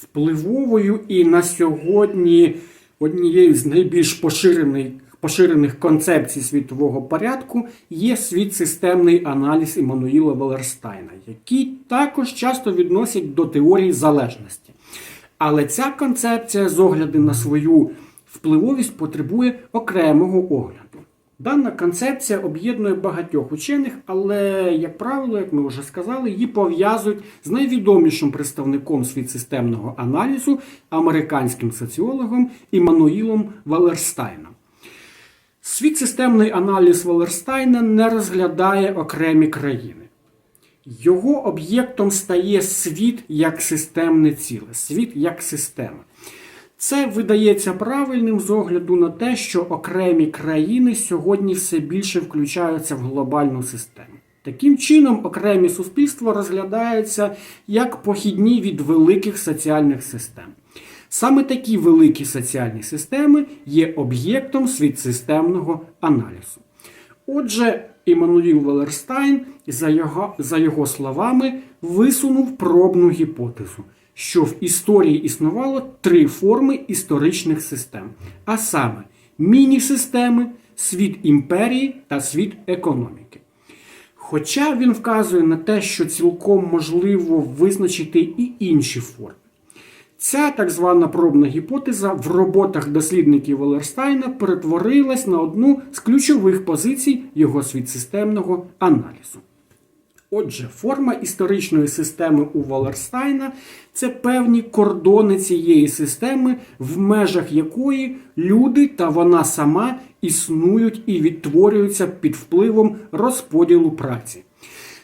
Впливовою і на сьогодні однією з найбільш поширених, поширених концепцій світового порядку є світ системний аналіз Іммануїла Валерстайна, який також часто відносять до теорії залежності. Але ця концепція з огляду на свою впливовість потребує окремого огляду. Дана концепція об'єднує багатьох учених, але, як правило, як ми вже сказали, її пов'язують з найвідомішим представником світсистемного аналізу американським соціологом Іммануїлом Валерстайном. Світсистемний аналіз Валерстайна не розглядає окремі країни. Його об'єктом стає світ як системне ціле, світ як система. Це видається правильним з огляду на те, що окремі країни сьогодні все більше включаються в глобальну систему. Таким чином, окремі суспільства розглядаються як похідні від великих соціальних систем. Саме такі великі соціальні системи є об'єктом світсистемного аналізу. Отже, Іммануїл Валерстайн, за його, за його словами, висунув пробну гіпотезу, що в історії існувало три форми історичних систем, а саме міні-системи, світ імперії та світ економіки. Хоча він вказує на те, що цілком можливо визначити і інші форми. Ця так звана пробна гіпотеза в роботах дослідників Валерстайна перетворилась на одну з ключових позицій його світсистемного аналізу. Отже, форма історичної системи у Валерстайна це певні кордони цієї системи, в межах якої люди та вона сама існують і відтворюються під впливом розподілу праці.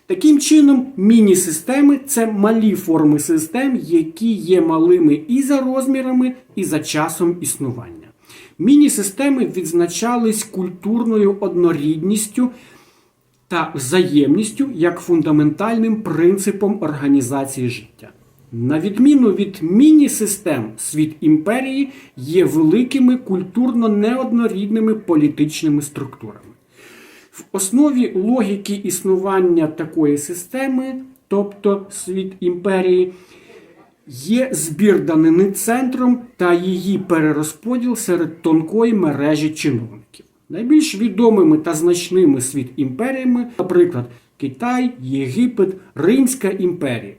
Таким чином, міні-системи це малі форми систем, які є малими і за розмірами, і за часом існування. Міні-системи відзначались культурною однорідністю та взаємністю як фундаментальним принципом організації життя. На відміну від міні-систем, світ імперії є великими культурно неоднорідними політичними структурами. В основі логіки існування такої системи, тобто світ імперії, є збір данини центром та її перерозподіл серед тонкої мережі чиновників. Найбільш відомими та значними світ імперіями, наприклад, Китай, Єгипет, Римська імперія.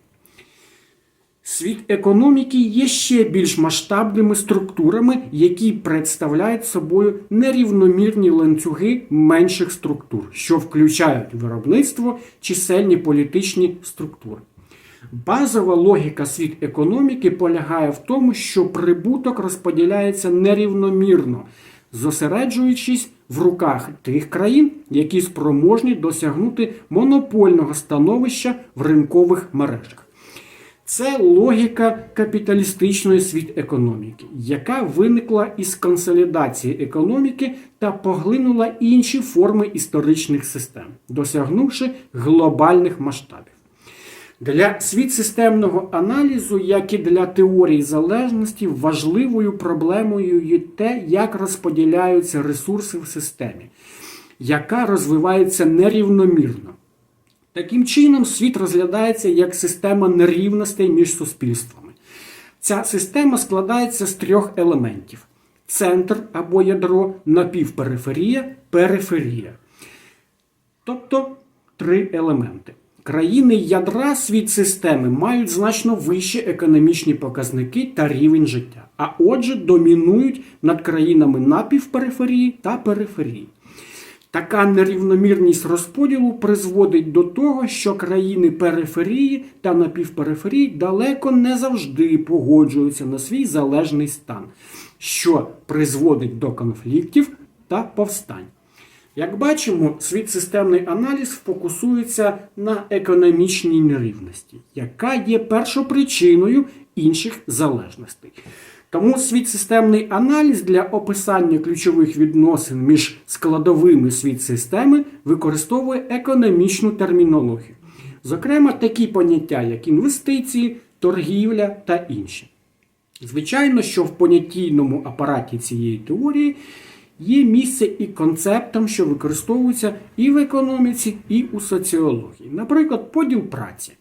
Світ економіки є ще більш масштабними структурами, які представляють собою нерівномірні ланцюги менших структур, що включають виробництво, чисельні політичні структури. Базова логіка світ економіки полягає в тому, що прибуток розподіляється нерівномірно, зосереджуючись в руках тих країн, які спроможні досягнути монопольного становища в ринкових мережах. Це логіка капіталістичної світ економіки, яка виникла із консолідації економіки та поглинула інші форми історичних систем, досягнувши глобальних масштабів. Для світсистемного аналізу, як і для теорії залежності, важливою проблемою є те, як розподіляються ресурси в системі, яка розвивається нерівномірно. Таким чином, світ розглядається як система нерівностей між суспільствами. Ця система складається з трьох елементів: центр або ядро, напівпериферія, периферія. Тобто три елементи. Країни ядра світ системи мають значно вищі економічні показники та рівень життя, а отже, домінують над країнами напівпериферії та периферії. Така нерівномірність розподілу призводить до того, що країни периферії та напівпериферії далеко не завжди погоджуються на свій залежний стан, що призводить до конфліктів та повстань. Як бачимо, світсистемний аналіз фокусується на економічній нерівності, яка є першопричиною інших залежностей. Тому світсистемний аналіз для описання ключових відносин між складовими світсистеми використовує економічну термінологію, зокрема такі поняття, як інвестиції, торгівля та інші. Звичайно, що в понятійному апараті цієї теорії є місце і концептам, що використовуються і в економіці, і у соціології. Наприклад, поділ праці.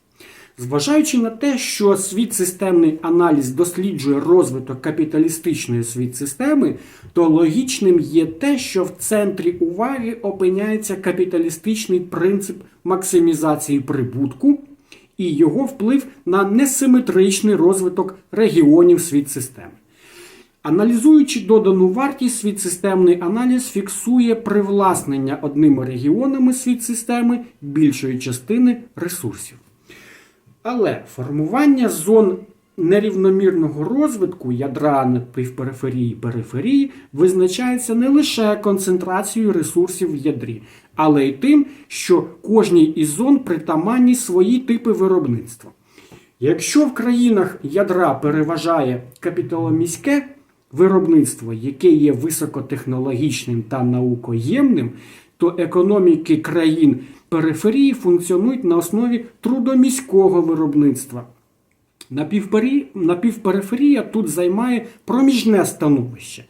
Зважаючи на те, що світ системний аналіз досліджує розвиток капіталістичної світ системи, то логічним є те, що в центрі уваги опиняється капіталістичний принцип максимізації прибутку і його вплив на несиметричний розвиток регіонів світ системи. Аналізуючи додану вартість, світсистемний аналіз фіксує привласнення одними регіонами світсистеми більшої частини ресурсів. Але формування зон нерівномірного розвитку ядра напівпериферії периферії визначається не лише концентрацією ресурсів в ядрі, але й тим, що кожній із зон притаманні свої типи виробництва. Якщо в країнах ядра переважає капіталоміське виробництво, яке є високотехнологічним та наукоємним, то економіки країн периферії функціонують на основі трудоміського виробництва. Напівпериферія тут займає проміжне становище.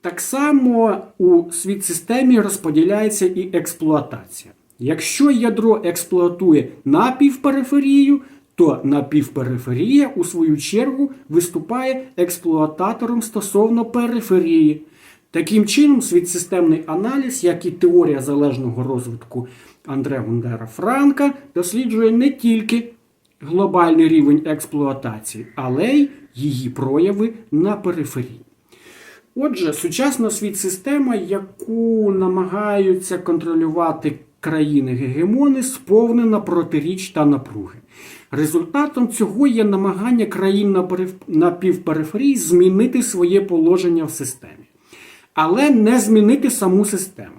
Так само у світсистемі розподіляється і експлуатація. Якщо ядро експлуатує напівпериферію, то напівпериферія, у свою чергу, виступає експлуататором стосовно периферії. Таким чином, світсистемний аналіз, як і теорія залежного розвитку Андре Гундера Франка, досліджує не тільки глобальний рівень експлуатації, але й її прояви на периферії. Отже, сучасна світ-система, яку намагаються контролювати країни-гегемони, сповнена протиріч та напруги. Результатом цього є намагання країн на півпериферії змінити своє положення в системі, але не змінити саму систему.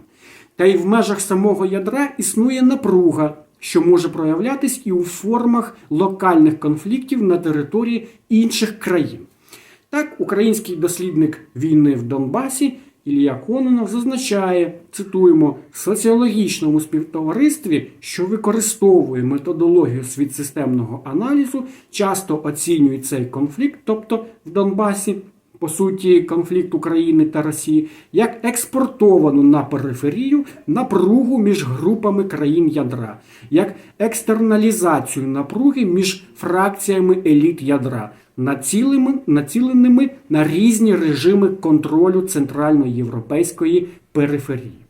Та й в межах самого ядра існує напруга, що може проявлятись і у формах локальних конфліктів на території інших країн. Так, український дослідник війни в Донбасі Ілля Кононов зазначає, цитуємо, в соціологічному співтоваристві, що використовує методологію світсистемного аналізу, часто оцінюють цей конфлікт, тобто в Донбасі, по суті, конфлікт України та Росії, як експортовану на периферію напругу між групами країн ядра, як екстерналізацію напруги між фракціями еліт ядра, націленими, на різні режими контролю центральноєвропейської периферії.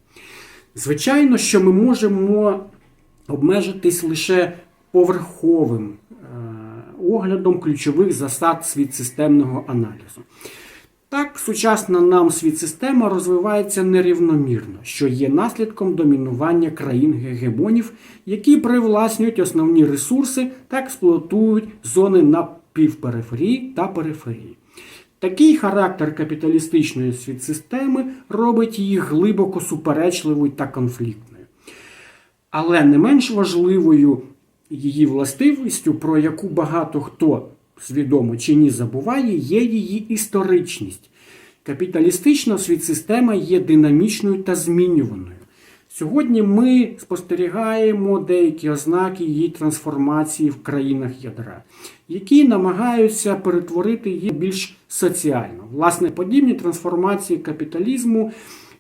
Звичайно, що ми можемо обмежитись лише поверховим оглядом ключових засад світсистемного аналізу. Так, сучасна нам світсистема розвивається нерівномірно, що є наслідком домінування країн-гегемонів, які привласнюють основні ресурси та експлуатують зони на півпериферії та периферії. Такий характер капіталістичної світсистеми робить її глибоко суперечливою та конфліктною. Але не менш важливою її властивістю, про яку багато хто свідомо чи ні забуває, є її історичність. Капіталістична світсистема є динамічною та змінюваною. Сьогодні ми спостерігаємо деякі ознаки її трансформації в країнах ядра, які намагаються перетворити її більш соціально. Власне, подібні трансформації капіталізму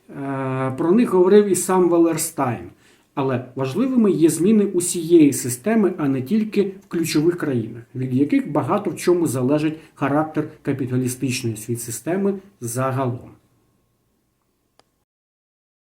е, про них говорив і сам Валерстайн. Але важливими є зміни усієї системи, а не тільки в ключових країнах, від яких багато в чому залежить характер капіталістичної світсистеми загалом.